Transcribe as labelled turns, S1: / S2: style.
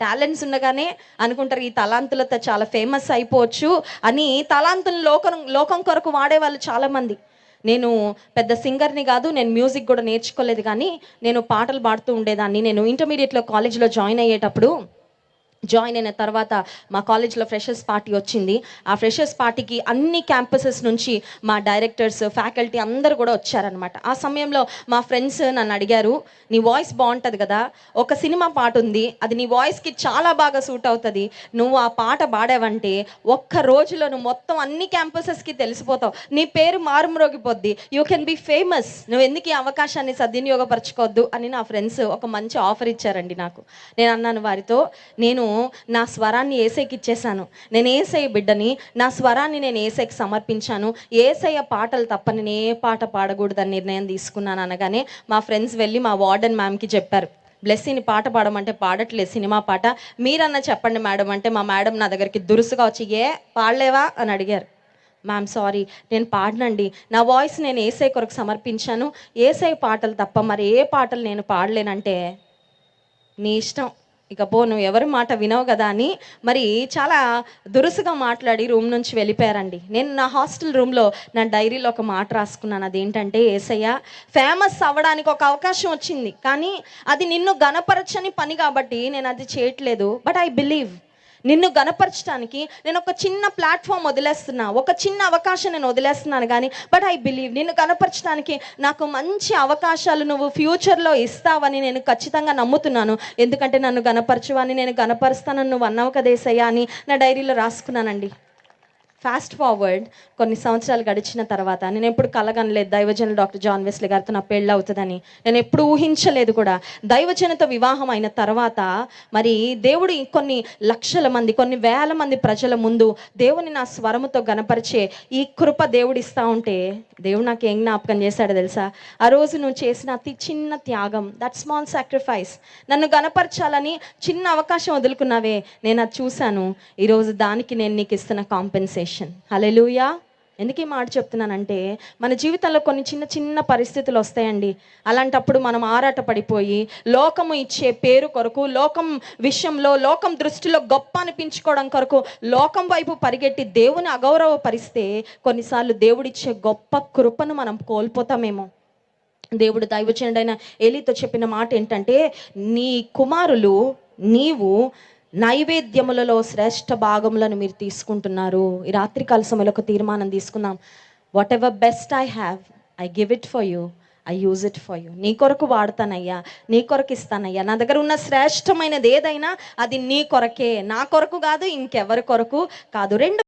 S1: Talents ఉండగానే అనుకుంటారు ఈ తలాంతులతో చాలా ఫేమస్ అయిపోవచ్చు అని తలాంతులు లోకం లోకం కొరకు వాడే వాళ్ళు చాలామంది. నేను పెద్ద సింగర్ని కాదు నేను మ్యూజిక్ కూడా నేర్చుకోలేదు కానీ నేను పాటలు పాడుతూ ఉండేదాన్ని. నేను ఇంటర్మీడియట్లో కాలేజ్లో జాయిన్ అయ్యేటప్పుడు జాయిన్ అయిన తర్వాత మా కాలేజ్లో ఫ్రెషర్స్ పార్టీ వచ్చింది. ఆ ఫ్రెషర్స్ పార్టీకి అన్ని క్యాంపసెస్ నుంచి మా డైరెక్టర్స్ ఫ్యాకల్టీ అందరూ కూడా వచ్చారనమాట ఆ సమయంలో మా ఫ్రెండ్స్ నన్ను అడిగారు నీ వాయిస్ బాగుంటుంది కదా ఒక సినిమా పాట ఉంది అది నీ వాయిస్కి చాలా బాగా సూట్ అవుతుంది నువ్వు ఆ పాట పాడావంటే ఒక్క రోజులో నువ్వు మొత్తం అన్ని క్యాంపసెస్కి తెలిసిపోతావు. నీ పేరు మారుమ్రోగిపోద్ది యూ కెన్ బి ఫేమస్ నువ్వు ఎందుకు ఈ అవకాశాన్ని సద్వినియోగపరచుకోవద్దు అని నా ఫ్రెండ్స్ ఒక మంచి ఆఫర్ ఇచ్చారండి నాకు. నేను అన్నాను వారితో నేను నా స్వరాన్ని ఏసైకి ఇచ్చేసాను నేను ఏసై బిడ్డని నా స్వరాన్ని నేను ఏసైకి సమర్పించాను. ఏసయ్య పాటలు తప్ప నేను ఏ పాట పాడకూడదని నిర్ణయం తీసుకున్నాను అనగానే మా ఫ్రెండ్స్ వెళ్ళి మా వార్డెన్ మ్యామ్కి చెప్పారు. బ్లెస్సీని పాట పాడమంటే పాడట్లేదు సినిమా పాట. మీరన్నా చెప్పండి మేడం అంటే మా మేడం నా దగ్గరికి దురుసుగా వచ్చి ఏ పాడలేవా? అని అడిగారు. మ్యామ్ సారీ నేను పాడనండి. నా వాయిస్ నేను ఏసై కొరకు సమర్పించాను. ఏసై పాటలు తప్ప మరి ఏ పాటలు నేను పాడలేనంటే? నీ ఇష్టం. ఇక పో నువ్వు ఎవరి మాట వినవు కదా అని మరి చాలా దురుసుగా మాట్లాడి రూమ్ నుంచి వెళ్ళిపోయారండి. నేను నా హాస్టల్ రూమ్లో నా డైరీలో ఒక మాట రాసుకున్నాను. అదేంటంటే ఏసయ్య ఫేమస్ అవ్వడానికి ఒక అవకాశం వచ్చింది. కానీ అది నిన్ను గనపరచని పని కాబట్టి నేను అది చేయట్లేదు. బట్ ఐ బిలీవ్ నిన్ను గనపరచడానికి నేను ఒక చిన్న ప్లాట్ఫామ్ వదిలేస్తున్నా. ఒక చిన్న అవకాశం నేను వదిలేస్తున్నాను కానీ బట్ ఐ బిలీవ్ నిన్ను గనపరచడానికి నాకు మంచి అవకాశాలు నువ్వు ఫ్యూచర్లో ఇస్తావని నేను ఖచ్చితంగా నమ్ముతున్నాను. ఎందుకంటే నన్ను గనపరచువని నేను గనపరుస్తానని నువ్వు అన్నావు కదేసయ్యా అని నా డైరీలో రాసుకున్నానండి. ఫాస్ట్ ఫార్వర్డ్ కొన్ని సంవత్సరాలు గడిచిన తర్వాత నేను ఎప్పుడు కలగనలేదు. దైవజన డాక్టర్ జాన్ వెస్లీ గారితో నా పెళ్ళి అవుతుందని. నేను ఎప్పుడు ఊహించలేదు కూడా. దైవజనతో వివాహం అయిన తర్వాత మరి దేవుడు కొన్ని లక్షల మంది కొన్ని వేల మంది ప్రజల ముందు దేవుని నా స్వరముతో గనపరిచే ఈ కృప దేవుడు ఇస్తా ఉంటే దేవుడు నాకు ఏం జ్ఞాపకం చేశాడో తెలుసా? ఆ రోజు నువ్వు చేసిన అతి చిన్న త్యాగం దట్ స్మాల్ సాక్రిఫైస్ నన్ను గనపరచాలని చిన్న అవకాశం వదులుకున్నావే. నేను అది చూశాను. ఈరోజు దానికి నేను నీకు ఇస్తున్న కాంపెన్సేషన్ హలెలూయా ఎందుకు ఈ మాట చెప్తున్నానంటే మన జీవితంలో కొన్ని చిన్న చిన్న పరిస్థితులు వస్తాయండి. అలాంటప్పుడు మనం ఆరాట పడిపోయి లోకము ఇచ్చే పేరు కొరకు లోకం విషయంలో లోకం దృష్టిలో గొప్ప అనిపించుకోవడం కొరకు లోకం వైపు పరిగెట్టి దేవుని అగౌరవపరిస్తే కొన్నిసార్లు దేవుడిచ్చే గొప్ప కృపను మనం కోల్పోతామేమో. దేవుడు దైవచనుడైన ఎలితో చెప్పిన మాట ఏంటంటే నీ కుమారులు నీవు నైవేద్యములలో శ్రేష్ఠ భాగములను మీరు తీసుకుంటున్నారు. ఈ రాత్రికాల సమయంలో ఒక తీర్మానం తీసుకుందాం. Whatever best I have I give it for you I use it for you నీ కొరకు వాడతానయ్యా. నీ కొరకు ఇస్తానయ్యా. నా దగ్గర ఉన్న శ్రేష్టమైనది ఏదైనా అది నీ కొరకే. నా కొరకు కాదు ఇంకెవరి కొరకు కాదు. రెండు